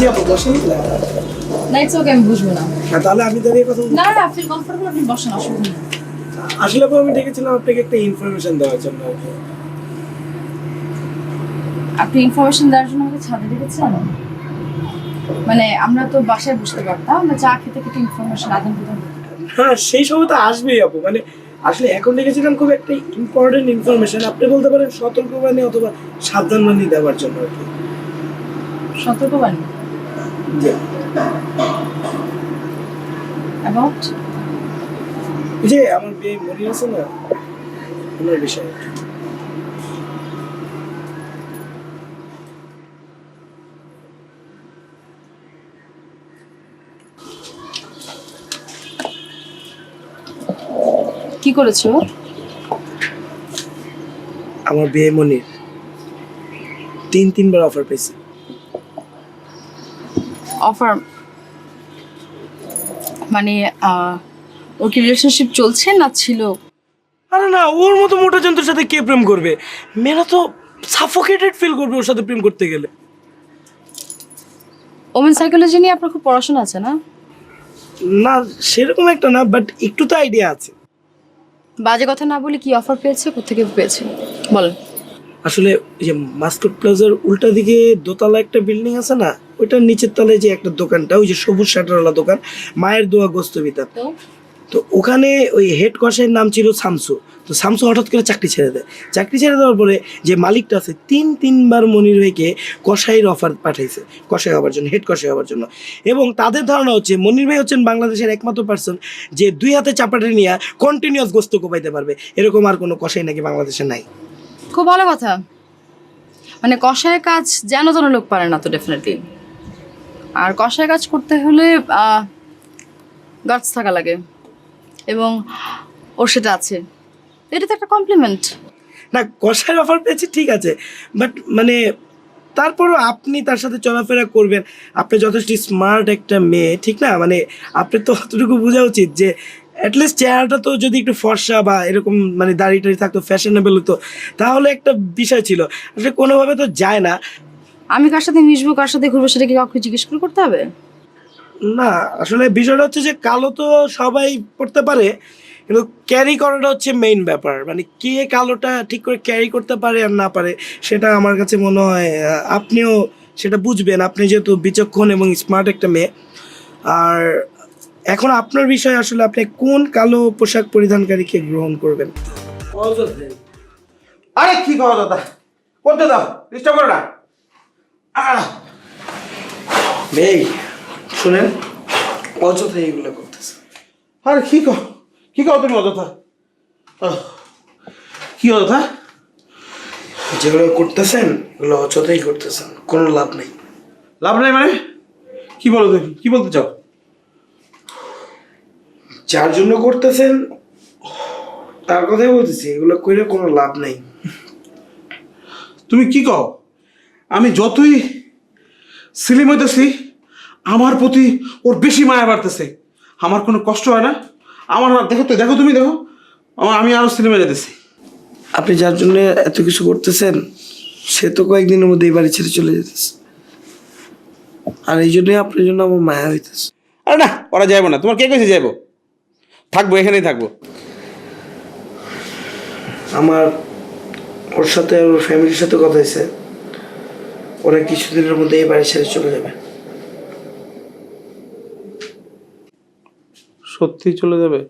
জি আপু বসেন? না। ইটস ওকে আমি বুঝব না। তাহলে আমি দাঁড়িয়ে কথা না না ফিল কমফোর্টেবল আপনি বসেন অসুবিধা নেই। আসলে আপু আমি ডেকেছিলাম আপনাকে একটা ইনফরমেশন দেওয়ার জন্য। আপনি ইনফরমেশন দেওয়ার জন্য আমাকে ছাদে ডেকেছেন? মানে আমরা তো বাসায় বুঝতে পারতাম আমরা চা খেতে খেতে ইনফরমেশন আদান প্রদান হ্যাঁ সেই সময় তো আসবেই আপু। মানে আসলে এখন ডেকেছিলাম খুব একটা ইম্পর্টেন্ট ইনফরমেশন আপনি বলতে পারেন সতর্কবাণী অথবা সাবধানবাণী দেওয়ার জন্য আর কি। সতর্কবাণী। অ্যাবাউট যে আমার বিয়ে মনে আছে না? ওনার বিষয়ে কি করেছ? আমার বিয়ে মনির তিন তিনবার অফার পেয়েছি। অফার মানে ওর কি রিলেশনশিপ চলছে না ছিল? আরে না ওর মতো মোটা জন্তুর সাথে কে প্রেম করবে? মেয়েরা তো সাফোকেটেড ফিল করবে ওর সাথে প্রেম করতে গেলে। ওমেন সাইকোলজি নিয়ে আপনার খুব পড়াশোনা আছে না? না সেরকম একটা না বাট একটু তো আইডিয়া আছে। বাজে কথা না বলে কি অফার পেয়েছে কোথেকে পেয়েছে? বলেন। আসলে ওই যে মাস্কট প্লাজার উল্টা দিকে দোতলা একটা বিল্ডিং আছে না ওইটার নিচের তলায় যে একটা দোকানটা ওই যে সবুজ শাটারওয়ালা দোকান মায়ের দোয়া গোস্ত বিতার তো? ওখানে ওই হেড কষের নাম ছিল শামসু তো শামসু হঠাৎ করে চাকরি ছেড়ে দেয়। চাকরি ছেড়ে দেওয়ার পরে যে মালিকটা আছে তিন তিনবার মনির ভাইকে কষাইয়ের অফার পাঠাইছে কষাই হওয়ার জন্য হেড কষাই হওয়ার জন্য। এবং তাদের ধারণা হচ্ছে মনির ভাই হচ্ছেন বাংলাদেশের একমাত্র পার্সন যে দুই হাতে চাপাটে নিয়ে কন্টিনিউয়াস গোস্ত কোপাইতে পারবে। এরকম আর কোনো কষাই নাকি বাংলাদেশে নাই। খুব ভালো কথা। মানে কষায় কাজ যেন যেন লোক পারে না তো ডেফিনেটলি আর কষায় কাজ করতে হলে গাছ থাকা লাগে এবং ওর সেটা আছে। এটা তো একটা কমপ্লিমেন্ট না কষাইয়ের অফার পেয়েছি, ঠিক আছে। বাট মানে তারপরও আপনি তার সাথে চলাফেরা করবেন। আপনি যথেষ্ট স্মার্ট একটা মেয়ে, ঠিক না? মানে আপনি তো অতটুকু বোঝা উচিত যে অ্যাটলিস্ট চেহারাটা তো যদি একটু ফর্সা বা এরকম মানে দাড়ি টাড়ি থাকতো ফ্যাশনেবল হতো, তাহলে একটা বিষয় ছিল। আসলে কোনোভাবে তো যায় না। আমি কার সাথে মিশবো কার সাথে ঘুরবো সেটা কি কাউকে জিজ্ঞেস করে করতে হবে? না আসলে বিষয়টা হচ্ছে যে কালো তো সবাই পড়তে পারে কিন্তু ক্যারি করাটা হচ্ছে মেইন ব্যাপার। মানে কে কালোটা ঠিক করে ক্যারি করতে পারে আর না পারে সেটা আমার কাছে মনে হয় আপনিও সেটা বুঝবেন। আপনি যেহেতু বিচক্ষণ এবং স্মার্ট একটা মেয়ে আর এখন আপনার বিষয় আসলে আপনি কোন কালো পোশাক পরিধানকারীকে গ্রহণ করবেন? আরে কি কहो দাদা? করতে দাও ডিস্টার্ব করো না। এই শুনেন অযথা এইগুলো করতেছে। আরে কি কহ কি কहो তুমি অযথা? কি অযথা? যেগুলো করতেছেন এগুলো অযথাই করতেছেন কোনো লাভ নেই। লাভ নাই মানে? কি বলো তুমি কি বলতে চাও? যার জন্য করতেছেন তার কথাই বলতেছি এগুলো করে কোনো লাভ নেই। তুমি কি কও? আমি যতই সিলিম হইতেছি আমার প্রতি ওর বেশি মায়া বাড়তেছে। আমার কোনো কষ্ট হয় না। আমার দেখো তো দেখো তুমি দেখো। আমি আরও সিনেমা যেতেছি আপনি যার জন্য এত কিছু করতেছেন সে তো কয়েকদিনের মধ্যে এই বাড়ি ছেড়ে চলে যেতেছে। আর এই জন্যই আপনার জন্য আমার মায়া হইতেছে। আরে না ওরা যাইবো না। তোমার কে কেছে যাইবো? থাকব এখানেই থাকব। আমার ওর সাথে ওর ফ্যামিলির সাথে কথা হয়েছে ওরা কিছুদিনের মধ্যে এই বাড়ি ছেড়ে চলে যাবে। সত্যি চলে যাবে?